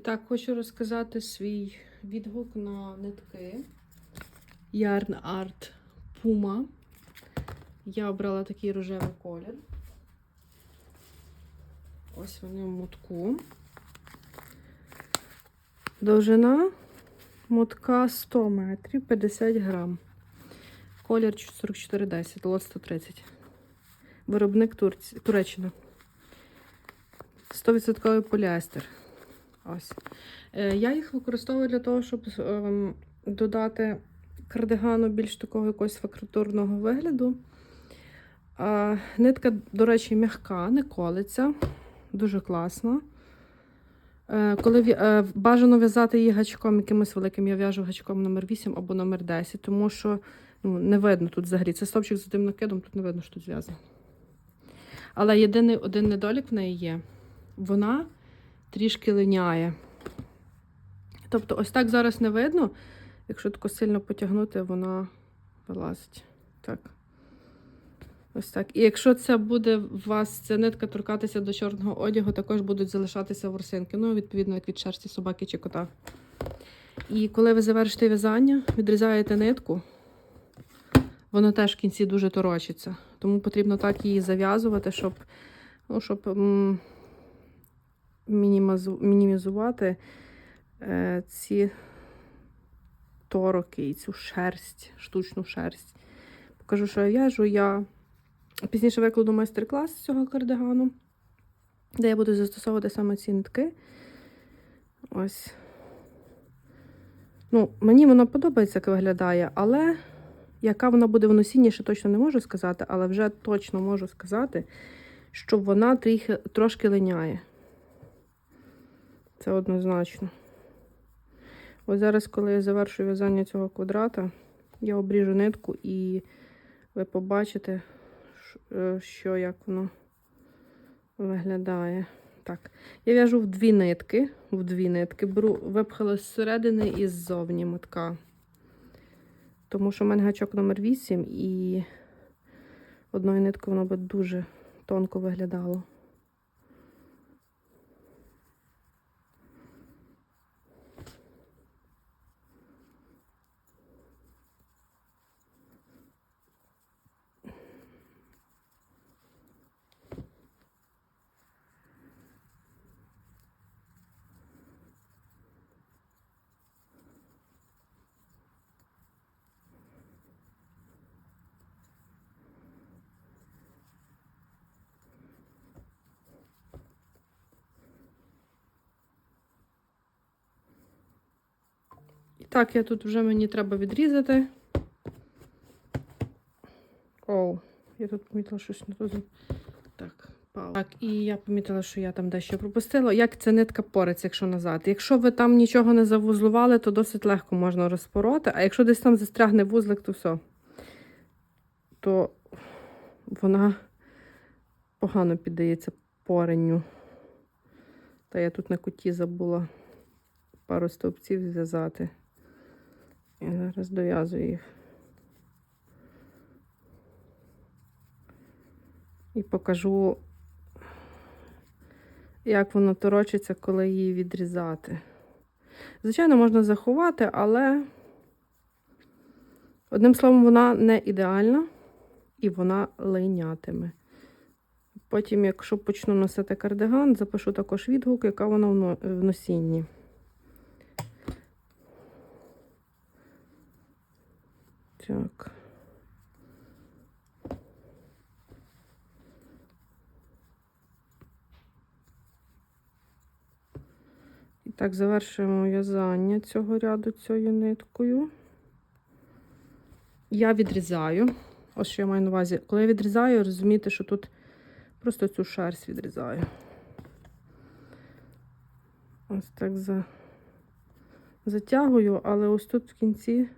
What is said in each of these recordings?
так, хочу розказати свій відгук на нитки Yarn Art Puma. Я обрала такий рожевий колір. Ось вони в мотку. Довжина мотка 100 метрів 50 грам. Колір 4410, лот 130. Виробник Турці... Туреччина. 100% поліестер. Ось. Е, Я їх використовую для того, щоб ем, додати кардигану більш такого якогось фактурного вигляду. Нитка, до речі, м'яка, не колиться. Дуже класно. Е, Коли е, бажано в'язати її гачком якимось великим, я в'яжу гачком номер 8 або номер 10, тому що ну, не видно тут взагалі. Це стовпчик з одним накидом, тут не видно, що тут зв'язано. Але єдиний один недолік в неї є. Вона трішки линяє. Тобто, ось так зараз не видно. Якщо тако сильно потягнути, вона вилазить. Так. Ось так. І якщо це буде у вас ця нитка торкатися до чорного одягу, також будуть залишатися ворсинки. Ну, відповідно, як від шерсті собаки чи кота. І коли ви завершите в'язання, відрізаєте нитку, воно теж в кінці дуже торочиться. Тому потрібно так її зав'язувати, щоб, ну, щоб мінімізувати е, ці тороки і цю шерсть, штучну шерсть. Покажу, що я в'яжу. Я пізніше викладу майстер-клас з цього кардигану, де я буду застосовувати саме ці нитки. Ось. Ну, мені воно подобається, як виглядає, але яка вона буде в носінні, ще точно не можу сказати, але вже точно можу сказати, що вона трохи, трошки линяє. Це однозначно. Ось зараз, коли я завершую в'язання цього квадрата, я обріжу нитку і ви побачите, е, що як воно виглядає. Так, я в'яжу в дві нитки, в дві нитки, беру, випхала зсередини і ззовні мотка. Тому що в мене гачок номер 8 і одною ниткою воно би дуже тонко виглядало. Так, я тут вже мені треба відрізати. Оу, я тут помітила щось не то. Так, пау. Так, і я помітила, що я там дещо пропустила. Як ця нитка пореться, якщо назад. Якщо ви там нічого не завузлували, то досить легко можна розпороти. А якщо десь там застрягне вузлик, то все. То вона погано піддається поренню. Та я тут на куті забула пару стовпців зв'язати. Я зараз дов'язую їх. І покажу, як воно торочиться, коли її відрізати. Звичайно, можна заховати, але, одним словом, вона не ідеальна і вона линятиме. Потім, якщо почну носити кардиган, запишу також відгук, яка вона в носінні. Так. І так, завершуємо в'язання цього ряду цією ниткою. Я відрізаю. Ось що я маю на увазі. Коли я відрізаю, розумієте, що тут просто цю шерсть відрізаю. Ось так за... затягую, але ось тут в кінці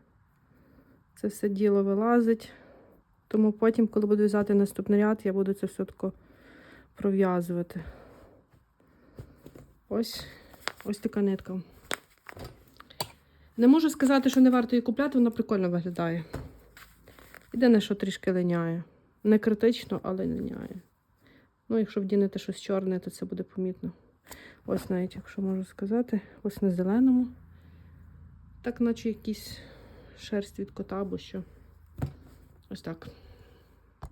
це все діло вилазить. Тому потім, коли буду в'язати наступний ряд, я буду це все тако пров'язувати. Ось, ось така нитка. Не можу сказати, що не варто її купляти, вона прикольно виглядає. Єдине, що трішки линяє. Не критично, але линяє. Ну, якщо вдінете щось чорне, то це буде помітно. Ось навіть, якщо можу сказати, ось на зеленому. Так, наче якийсь шерсть від кота або що. Ось так.